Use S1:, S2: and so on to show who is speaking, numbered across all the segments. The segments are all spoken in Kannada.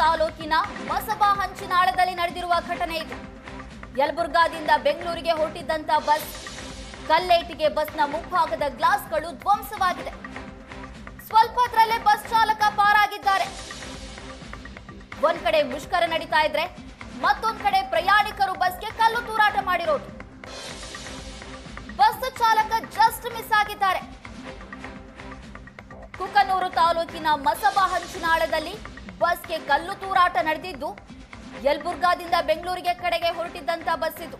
S1: ತಾಲೂಕಿನ ಮಸಬಾ ಹಂಚಿನಾಳದಲ್ಲಿ ನಡೆದಿರುವ ಘಟನೆ ಇದು. ಯಲಬುರ್ಗಾದಿಂದ ಬೆಂಗಳೂರಿಗೆ ಹೊರಟಿದ್ದಂತ ಬಸ್, ಕಲ್ಲೇಟಿಗೆ ಬಸ್ನ ಮುಂಭಾಗದ ಗ್ಲಾಸ್ಗಳು ಧ್ವಂಸವಾಗಿದೆ. ಸ್ವಲ್ಪದ್ರಲ್ಲೇ ಬಸ್ ಚಾಲಕ ಪಾರಾಗಿದ್ದಾರೆ. ಒಂದ್ ಕಡೆ ಮುಷ್ಕರ ನಡೀತಾ ಇದ್ರೆ ಮತ್ತೊಂದ್ ಕಡೆ ಪ್ರಯಾಣಿಕರು ಬಸ್ಗೆ ಕಲ್ಲು ತೂರಾಟ ಮಾಡಿರೋದು. ಬಸ್ ಚಾಲಕ ಜಸ್ಟ್ ಮಿಸ್ ಆಗಿದ್ದಾರೆ. ಕುಕನೂರು ತಾಲೂಕಿನ ಮಸಬಾ ಹಂಚಿನಾಳದಲ್ಲಿ ಬಸ್ಗೆ ಕಲ್ಲು ತೂರಾಟ ನಡೆದಿದ್ದು, ಯಲಬುರ್ಗಾದಿಂದ ಬೆಂಗಳೂರಿಗೆ ಕಡೆಗೆ ಹೊರಟಿದ್ದಂತ ಬಸ್ ಇದು.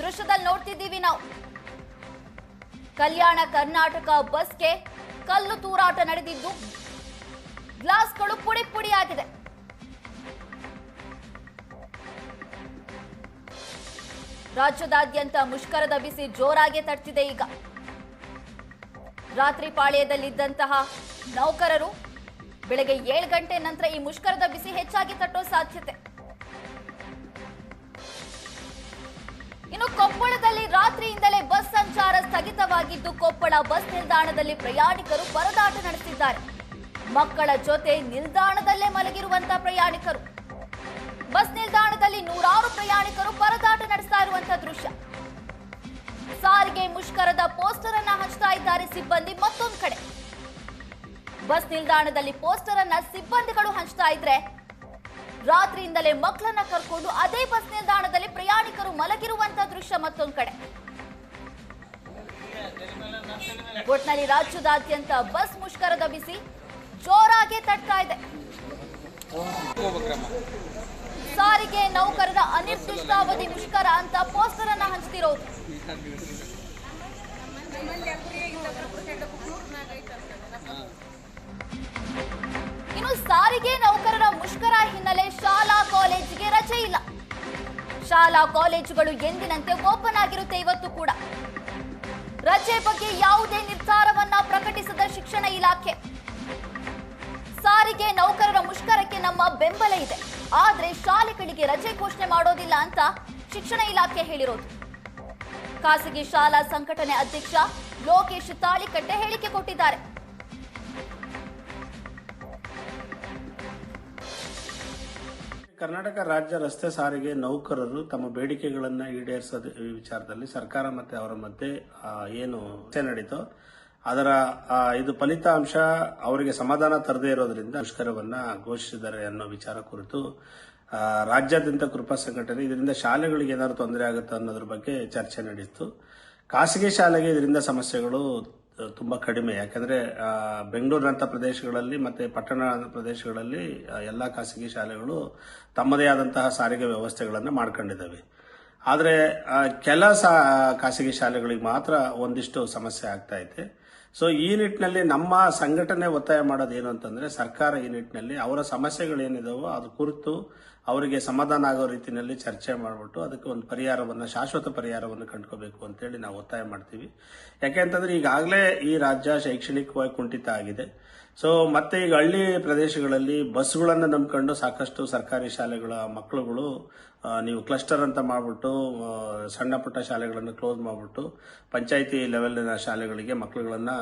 S1: ದೃಶ್ಯದಲ್ಲಿ ನೋಡ್ತಿದ್ದೀವಿ ನಾವು. ಕಲ್ಯಾಣ ಕರ್ನಾಟಕ ಬಸ್ಗೆ ಕಲ್ಲು ತೂರಾಟ ನಡೆದಿದ್ದು ಗ್ಲಾಸ್ಗಳು ಪುಡಿ ಪುಡಿಯಾಗಿದೆ ರಾಜ್ಯದಾದ್ಯಂತ ಮುಷ್ಕರದ ಬಿಸಿ ಜೋರಾಗಿ ತಟ್ಟಿದೆ ಈಗ. ರಾತ್ರಿ ಪಾಳ್ಯದಲ್ಲಿದ್ದಂತಹ ನೌಕರರು ಬೆಳಗ್ಗೆ ಏಳು ಗಂಟೆ ನಂತರ ಈ ಮುಷ್ಕರದ ಬಿಸಿ ಹೆಚ್ಚಾಗಿ ತಟ್ಟೋ ಸಾಧ್ಯತೆ. ಇನ್ನು ಕೊಪ್ಪಳದಲ್ಲಿ ರಾತ್ರಿಯಿಂದಲೇ ಬಸ್ ಸಂಚಾರ ಸ್ಥಗಿತವಾಗಿದ್ದು ಕೊಪ್ಪಳ ಬಸ್ ನಿಲ್ದಾಣದಲ್ಲಿ ಪ್ರಯಾಣಿಕರು ಪರದಾಟ ನಡೆಸಿದ್ದಾರೆ. ಮಕ್ಕಳ ಜೊತೆ ನಿಲ್ದಾಣದಲ್ಲೇ ಮಲಗಿರುವಂತ ಪ್ರಯಾಣಿಕರು. ಬಸ್ ನಿಲ್ದಾಣದಲ್ಲಿ ನೂರಾರು ಪ್ರಯಾಣಿಕರು ಪರದಾಟ ನಡೆಸ್ತಾ ಇರುವಂತಹ ದೃಶ್ಯ. ಸಾರಿಗೆ ಮುಷ್ಕರದ ಪೋಸ್ಟರ್ ಅನ್ನ ಬಸ್ ನಿಲ್ದಾಣದಲ್ಲಿ ಪೋಸ್ಟರ್ ಅನ್ನ ಸಿಬ್ಬಂದಿಗಳು ಹಂಚ್ತಾ ಇದ್ರೆ? ರಾತ್ರಿಯಿಂದಲೇ ಮಕ್ಕಳನ್ನ ಕರ್ಕೊಂಡು ಅದೇ ಬಸ್ ನಿಲ್ದಾಣದಲ್ಲಿ ಪ್ರಯಾಣಿಕರು ಮಲಗಿರುವಂತ ದೃಶ್ಯ ಮತ್ತೊಂದು ಕಡೆ. ಒಟ್ನಲ್ಲಿ ರಾಜ್ಯದಾದ್ಯಂತ ಬಸ್ ಮುಷ್ಕರದ ಬಿಸಿ, ಜೋರಾಗಿ ತಟ್ತಾ ಇದೆ. ಸಾರಿಗೆ ನೌಕರರ ಅನಿರ್ದಿಷ್ಟಾವಧಿ ಮುಷ್ಕರ ಅಂತ ಪೋಸ್ಟರ್ ಅನ್ನ ಹಂಚ್ತಿರೋದು. ಇನ್ನು ಸಾರಿಗೆ ನೌಕರರ ಮುಷ್ಕರ ಹಿನ್ನೆಲೆ ಶಾಲಾ ಕಾಲೇಜಿಗೆ ರಜೆ ಇಲ್ಲ. ಶಾಲಾ ಕಾಲೇಜುಗಳು ಎಂದಿನಂತೆ ಓಪನ್ ಆಗಿರುತ್ತೆ ಇವತ್ತು ಕೂಡ. ರಜೆ ಬಗ್ಗೆ ಯಾವುದೇ ನಿರ್ಧಾರವನ್ನ ಪ್ರಕಟಿಸದ ಶಿಕ್ಷಣ ಇಲಾಖೆ. ಸಾರಿಗೆ ನೌಕರರ ಮುಷ್ಕರಕ್ಕೆ ನಮ್ಮ ಬೆಂಬಲ ಇದೆ. ಆದ್ರೆ ಶಾಲೆಗಳಿಗೆ ರಜೆ ಘೋಷಣೆ ಮಾಡೋದಿಲ್ಲ ಅಂತ ಶಿಕ್ಷಣ ಇಲಾಖೆ ಹೇಳಿರೋದು. ಖಾಸಗಿ ಶಾಲಾ ಸಂಘಟನೆ ಅಧ್ಯಕ್ಷ ಲೋಕೇಶ್ ತಾಳಿಕಟ್ಟೆ ಹೇಳಿಕೆ ಕೊಟ್ಟಿದ್ದಾರೆ.
S2: ಕರ್ನಾಟಕ ರಾಜ್ಯ ರಸ್ತೆ ಸಾರಿಗೆ ನೌಕರರು ತಮ್ಮ ಬೇಡಿಕೆಗಳನ್ನು ಈಡೇರಿಸೋದ ವಿಚಾರದಲ್ಲಿ ಸರ್ಕಾರ ಮತ್ತೆ ಅವರ ಮಧ್ಯೆ ಏನು ನಡೀತೋ, ಅದರ ಇದು ಫಲಿತಾಂಶ ಅವರಿಗೆ ಸಮಾಧಾನ ತರದೇ ಇರೋದ್ರಿಂದ ಮುಷ್ಕರವನ್ನ ಘೋಷಿಸಿದ್ದಾರೆ ಅನ್ನೋ ವಿಚಾರ ಕುರಿತು ರಾಜ್ಯಾದ್ಯಂತ ಕೃಪಾ ಸಂಘಟನೆ ಇದರಿಂದ ಶಾಲೆಗಳಿಗೆ ಏನಾದರೂ ತೊಂದರೆ ಆಗುತ್ತೆ ಅನ್ನೋದ್ರ ಬಗ್ಗೆ ಚರ್ಚೆ ನಡೀತು ಖಾಸಗಿ ಶಾಲೆಗೆ ಇದರಿಂದ ಸಮಸ್ಯೆಗಳು ತುಂಬಾ ಕಡಿಮೆ. ಯಾಕಂದ್ರೆ ಬೆಂಗಳೂರಿನಂಥ ಪ್ರದೇಶಗಳಲ್ಲಿ ಮತ್ತೆ ಪಟ್ಟಣ ಪ್ರದೇಶಗಳಲ್ಲಿ ಎಲ್ಲಾ ಖಾಸಗಿ ಶಾಲೆಗಳು ತಮ್ಮದೇ ಆದಂತಹ ಸಾರಿಗೆ ವ್ಯವಸ್ಥೆಗಳನ್ನು ಮಾಡ್ಕೊಂಡಿದ್ದಾವೆ. ಆದರೆ ಕೆಲ ಸಾ, ಖಾಸಗಿ ಶಾಲೆಗಳಿಗೆ ಮಾತ್ರ ಒಂದಿಷ್ಟು ಸಮಸ್ಯೆ ಆಗ್ತಾ ಐತೆ ಸೊ ಈ ನಿಟ್ಟಿನಲ್ಲಿ ನಮ್ಮ ಸಂಘಟನೆ ಒತ್ತಾಯ ಮಾಡೋದು ಏನು ಅಂತಂದ್ರೆ, ಸರ್ಕಾರ ಈ ನಿಟ್ಟಿನಲ್ಲಿ ಅವರ ಸಮಸ್ಯೆಗಳೇನಿದಾವೋ ಅದು ಕುರಿತು ಅವರಿಗೆ ಸಮಾಧಾನ ಆಗೋ ರೀತಿಯಲ್ಲಿ ಚರ್ಚೆ ಮಾಡಿಬಿಟ್ಟು ಅದಕ್ಕೆ ಒಂದು ಪರಿಹಾರವನ್ನು, ಶಾಶ್ವತ ಪರಿಹಾರವನ್ನು ಕಂಡುಕೋಬೇಕು ಅಂತೇಳಿ ನಾವು ಒತ್ತಾಯ ಮಾಡ್ತೀವಿ. ಯಾಕೆ ಅಂತಂದ್ರೆ ಈಗಾಗಲೇ ಈ ರಾಜ್ಯ ಶೈಕ್ಷಣಿಕವಾಗಿ ಕುಂಠಿತ ಆಗಿದೆ. ಸೊ ಮತ್ತೆ ಈಗ ಹಳ್ಳಿ ಪ್ರದೇಶಗಳಲ್ಲಿ ಬಸ್ಗಳನ್ನು ನಂಬ್ಕೊಂಡು ಸಾಕಷ್ಟು ಸರ್ಕಾರಿ ಶಾಲೆಗಳ ಮಕ್ಕಳುಗಳು ನೀವು ಕ್ಲಸ್ಟರ್ ಅಂತ ಮಾಡ್ಬಿಟ್ಟು ಸಣ್ಣ ಪುಟ್ಟ ಶಾಲೆಗಳನ್ನು ಕ್ಲೋಸ್ ಮಾಡಿಬಿಟ್ಟು ಪಂಚಾಯಿತಿ ಲೆವೆಲ್ನ ಶಾಲೆಗಳಿಗೆ ಮಕ್ಕಳುಗಳನ್ನು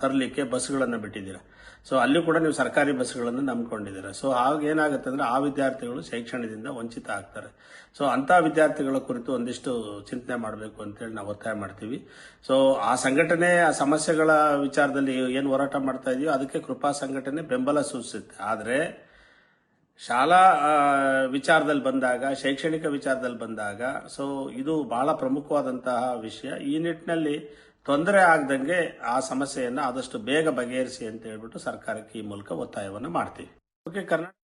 S2: ತರಲಿಕ್ಕೆ ಬಸ್ಗಳನ್ನು ಬಿಟ್ಟಿದ್ದೀರಾ. ಸೊ ಅಲ್ಲಿ ಕೂಡ ನೀವು ಸರ್ಕಾರಿ ಬಸ್ಗಳನ್ನು ನಂಬ್ಕೊಂಡಿದ್ದೀರಾ. ಸೊ ಏನಾಗುತ್ತೆ ಅಂದ್ರೆ ಆ ವಿದ್ಯಾರ್ಥಿಗಳು ಶೈಕ್ಷಣದಿಂದ ವಂಚಿತ ಆಗ್ತಾರೆ. ಸೊ ಅಂತ ವಿದ್ಯಾರ್ಥಿಗಳ ಕುರಿತು ಒಂದಿಷ್ಟು ಚಿಂತನೆ ಮಾಡಬೇಕು ಅಂತೇಳಿ ನಾವು ಒತ್ತಾಯ ಮಾಡ್ತೀವಿ. ಸೊ ಆ ಸಂಘಟನೆ, ಆ ಸಮಸ್ಯೆಗಳ ವಿಚಾರದಲ್ಲಿ ಏನು ಹೋರಾಟ ಮಾಡ್ತಾ ಇದೆಯೋ ಅದಕ್ಕೆ ಕೃಪಾ ಸಂಘಟನೆ ಬೆಂಬಲ ಸೂಚಿಸುತ್ತೆ. ಆದರೆ, ಶಾಲಾ ವಿಚಾರದಲ್ಲಿ ಬಂದಾಗ, ಶೈಕ್ಷಣಿಕ ವಿಚಾರದಲ್ಲಿ ಬಂದಾಗ ಸೊ ಇದು ಬಹಳ ಪ್ರಮುಖವಾದಂತಹ ವಿಷಯ. ಈ ನಿಟ್ಟಿನಲ್ಲಿ ತೊಂದರೆ ಆಗದಂಗೆ ಆ ಸಮಸ್ಯೆಯನ್ನು ಆದಷ್ಟು ಬೇಗ ಬಗೆಹರಿಸಿ ಅಂತ ಹೇಳ್ಬಿಟ್ಟು ಸರ್ಕಾರಕ್ಕೆ ಈ ಮೂಲಕ ಒತ್ತಾಯವನ್ನು ಮಾಡ್ತೀವಿ. ಓಕೆ ಕರ್ನಾಟಕ